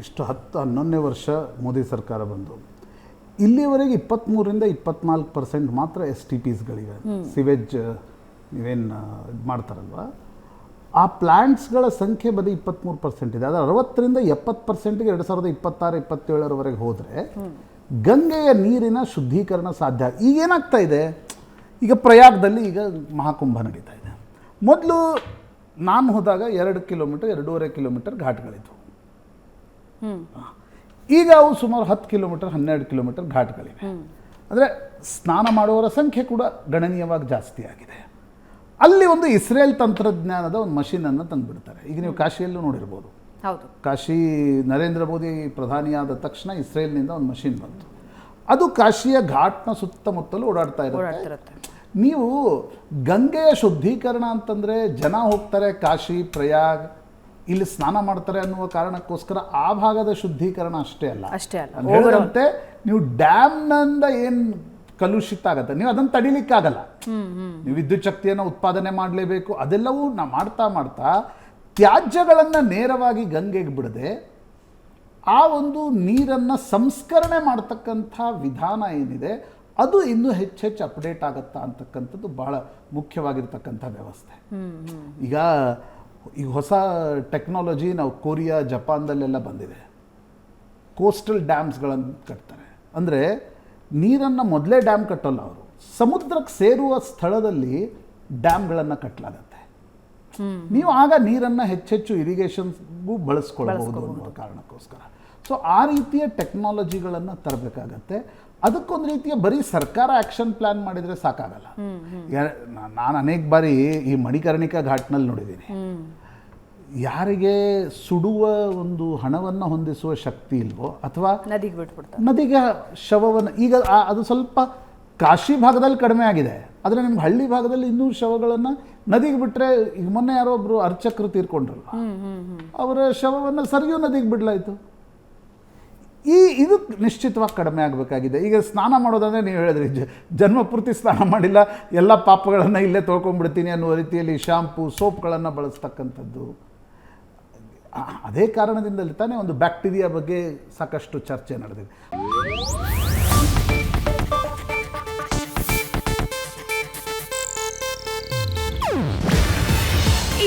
ಇಷ್ಟು ಹತ್ತು ಹನ್ನೊಂದನೇ ವರ್ಷ ಮೋದಿ ಸರ್ಕಾರ ಬಂದು ಇಲ್ಲಿವರೆಗೆ ಇಪ್ಪತ್ತ್ಮೂರರಿಂದ ಇಪ್ಪತ್ನಾಲ್ಕು ಪರ್ಸೆಂಟ್ ಮಾತ್ರ ಎಸ್ ಟಿ ಪಿಸ್ಗಳಿವೆ. ಸಿವೇಜ್ ನೀವೇನು ಇದು ಮಾಡ್ತಾರಲ್ವ? ಆ ಪ್ಲ್ಯಾಂಟ್ಸ್ಗಳ ಸಂಖ್ಯೆ ಬರೀ ಇಪ್ಪತ್ತ್ಮೂರು ಪರ್ಸೆಂಟ್ ಇದೆ. ಅದು ಅರವತ್ತರಿಂದ ಎಪ್ಪತ್ತು ಪರ್ಸೆಂಟ್ಗೆ ಎರಡು ಸಾವಿರದ ಇಪ್ಪತ್ತಾರು ಇಪ್ಪತ್ತೇಳರವರೆಗೆ ಹೋದರೆ ಗಂಗೆಯ ನೀರಿನ ಶುದ್ಧೀಕರಣ ಸಾಧ್ಯ. ಈಗ ಏನಾಗ್ತಾ ಇದೆ? ಈಗ ಪ್ರಯಾಗದಲ್ಲಿ ಈಗ ಮಹಾಕುಂಭ ನಡೀತಾ ಇದೆ. ಮೊದಲು ನಾನು ಹೋದಾಗ ಎರಡು ಕಿಲೋಮೀಟರ್ ಎರಡೂವರೆ ಕಿಲೋಮೀಟರ್ ಘಾಟ್ಗಳಿದ್ವು. ಈಗ ಅವು ಸುಮಾರು ಹತ್ತು ಕಿಲೋಮೀಟರ್ ಹನ್ನೆರಡು ಕಿಲೋಮೀಟರ್ ಘಾಟ್ಗಳಿವೆ. ಅಂದರೆ ಸ್ನಾನ ಮಾಡುವವರ ಸಂಖ್ಯೆ ಕೂಡ ಗಣನೀಯವಾಗಿ ಜಾಸ್ತಿ ಆಗಿದೆ. ಅಲ್ಲಿ ಒಂದು ಇಸ್ರೇಲ್ ತಂತ್ರಜ್ಞಾನದ ಒಂದು ಮಷೀನನ್ನು ತಂದುಬಿಡ್ತಾರೆ. ಈಗ ನೀವು ಕಾಶಿಯಲ್ಲೂ ನೋಡಿರ್ಬೋದು. ಹೌದು. ಕಾಶಿ ನರೇಂದ್ರ ಮೋದಿ ಪ್ರಧಾನಿಯಾದ ತಕ್ಷಣ ಇಸ್ರೇಲ್ನಿಂದ ಒಂದು ಮಷೀನ್ ಬಂತು. ಅದು ಕಾಶಿಯ ಘಾಟ್ನ ಸುತ್ತಮುತ್ತಲೂ ಓಡಾಡ್ತಾ ಇರುತ್ತೆ. ನೀವು ಗಂಗೆಯ ಶುದ್ಧೀಕರಣ ಅಂತಂದರೆ ಜನ ಹೋಗ್ತಾರೆ ಕಾಶಿ ಪ್ರಯಾಗ್ ಇಲ್ಲಿ ಸ್ನಾನ ಮಾಡ್ತಾರೆ ಅನ್ನುವ ಕಾರಣಕ್ಕೋಸ್ಕರ ಆ ಭಾಗದ ಶುದ್ಧೀಕರಣ ಅಷ್ಟೇ ಅಲ್ಲ. ಅಷ್ಟೇ ಅಲ್ಲ. ಹೇಳಿದಂತೆ ನೀವು ಡ್ಯಾಮ್ನಿಂದ ಏನು ಕಲುಷಿತ ಆಗತ್ತೆ ನೀವು ಅದನ್ನು ತಡಿಲಿಕ್ಕಾಗಲ್ಲ. ನೀವು ವಿದ್ಯುತ್ ಶಕ್ತಿಯನ್ನು ಉತ್ಪಾದನೆ ಮಾಡಲೇಬೇಕು ಅದೆಲ್ಲವೂ ನಾ ಮಾಡ್ತಾ ಮಾಡ್ತಾ ತ್ಯಾಜ್ಯಗಳನ್ನು ನೇರವಾಗಿ ಗಂಗೆಗೆ ಬಿಡದೆ ಆ ಒಂದು ನೀರನ್ನು ಸಂಸ್ಕರಣೆ ಮಾಡ್ತಕ್ಕಂಥ ವಿಧಾನ ಏನಿದೆ ಅದು ಇನ್ನೂ ಹೆಚ್ಚು ಹೆಚ್ಚು ಅಪ್ಡೇಟ್ ಆಗುತ್ತಾ ಅಂತಕ್ಕಂಥದ್ದು ಬಹಳ ಮುಖ್ಯವಾಗಿರ್ತಕ್ಕಂಥ ವ್ಯವಸ್ಥೆ. ಈಗ ಈಗ ಹೊಸ ಟೆಕ್ನಾಲಜಿ ನಾವು ಕೊರಿಯಾ ಜಪಾನ್ದಲ್ಲೆಲ್ಲ ಬಂದಿದೆ. ಕೋಸ್ಟಲ್ ಡ್ಯಾಮ್ಸ್ಗಳನ್ನು ಕಟ್ತಾರೆ. ಅಂದರೆ ನೀರನ್ನು ಮೊದಲೇ ಡ್ಯಾಮ್ ಕಟ್ಟಲ್ಲ ಅವರು. ಸಮುದ್ರಕ್ಕೆ ಸೇರುವ ಸ್ಥಳದಲ್ಲಿ ಡ್ಯಾಮ್ಗಳನ್ನು ಕಟ್ಟಲಾಗತ್ತೆ ನೀವು ಆಗ ನೀರನ್ನು ಹೆಚ್ಚೆಚ್ಚು ಇರಿಗೇಷನ್ಗೂ ಬಳಸ್ಕೊಳ್ಬಹುದು ಅನ್ನೋ ಕಾರಣಕ್ಕೋಸ್ಕರ. ಸೊ ಆ ರೀತಿಯ ಟೆಕ್ನಾಲಜಿಗಳನ್ನು ತರಬೇಕಾಗತ್ತೆ. ಅದಕ್ಕೊಂದು ರೀತಿಯ ಬರೀ ಸರ್ಕಾರ ಆ್ಯಕ್ಷನ್ ಪ್ಲ್ಯಾನ್ ಮಾಡಿದರೆ ಸಾಕಾಗಲ್ಲ. ನಾನು ಅನೇಕ ಬಾರಿ ಈ ಮಣಿಕರ್ಣಿಕಾ ಘಾಟ್ನಲ್ಲಿ ನೋಡಿದ್ದೀನಿ. ಯಾರಿಗೆ ಸುಡುವ ಒಂದು ಹಣವನ್ನು ಹೊಂದಿಸುವ ಶಕ್ತಿ ಇಲ್ವೋ ಅಥವಾ ನದಿಗೆ ಬಿಟ್ಬಿಡ್ತಾರೆ ನದಿಗೆ ಶವವನ್ನು ಈಗ ಅದು ಸ್ವಲ್ಪ ಕಾಶಿ ಭಾಗದಲ್ಲಿ ಕಡಿಮೆ ಆಗಿದೆ. ಆದರೆ ನಿಮ್ಗೆ ಹಳ್ಳಿ ಭಾಗದಲ್ಲಿ ಇನ್ನೂ ಶವಗಳನ್ನು ನದಿಗೆ ಬಿಟ್ಟರೆ ಈಗ ಮೊನ್ನೆ ಯಾರೋ ಒಬ್ಬರು ಅರ್ಚಕರು ತೀರ್ಕೊಂಡ್ರಲ್ಲ ಅವರ ಶವವನ್ನು ಸರಿಯೂ ನದಿಗೆ ಬಿಡಲಾಯಿತು. ಈ ಇದು ನಿಶ್ಚಿತವಾಗಿ ಕಡಿಮೆ ಆಗಬೇಕಾಗಿದೆ. ಈಗ ಸ್ನಾನ ಮಾಡೋದಂದರೆ ನೀವು ಹೇಳಿದ್ರಿ ಜನ್ಮ ಪೂರ್ತಿ ಸ್ನಾನ ಮಾಡಿಲ್ಲ, ಎಲ್ಲ ಪಾಪಗಳನ್ನು ಇಲ್ಲೇ ತೊಳ್ಕೊಂಡ್ಬಿಡ್ತೀನಿ ಅನ್ನುವ ರೀತಿಯಲ್ಲಿ ಶಾಂಪು, ಸೋಪ್ಗಳನ್ನು ಬಳಸ್ತಕ್ಕಂಥದ್ದು. ಅದೇ ಕಾರಣದಿಂದಲೇ ತಾನೇ ಒಂದು ಬ್ಯಾಕ್ಟೀರಿಯಾ ಬಗ್ಗೆ ಸಾಕಷ್ಟು ಚರ್ಚೆ ನಡೆದಿದೆ.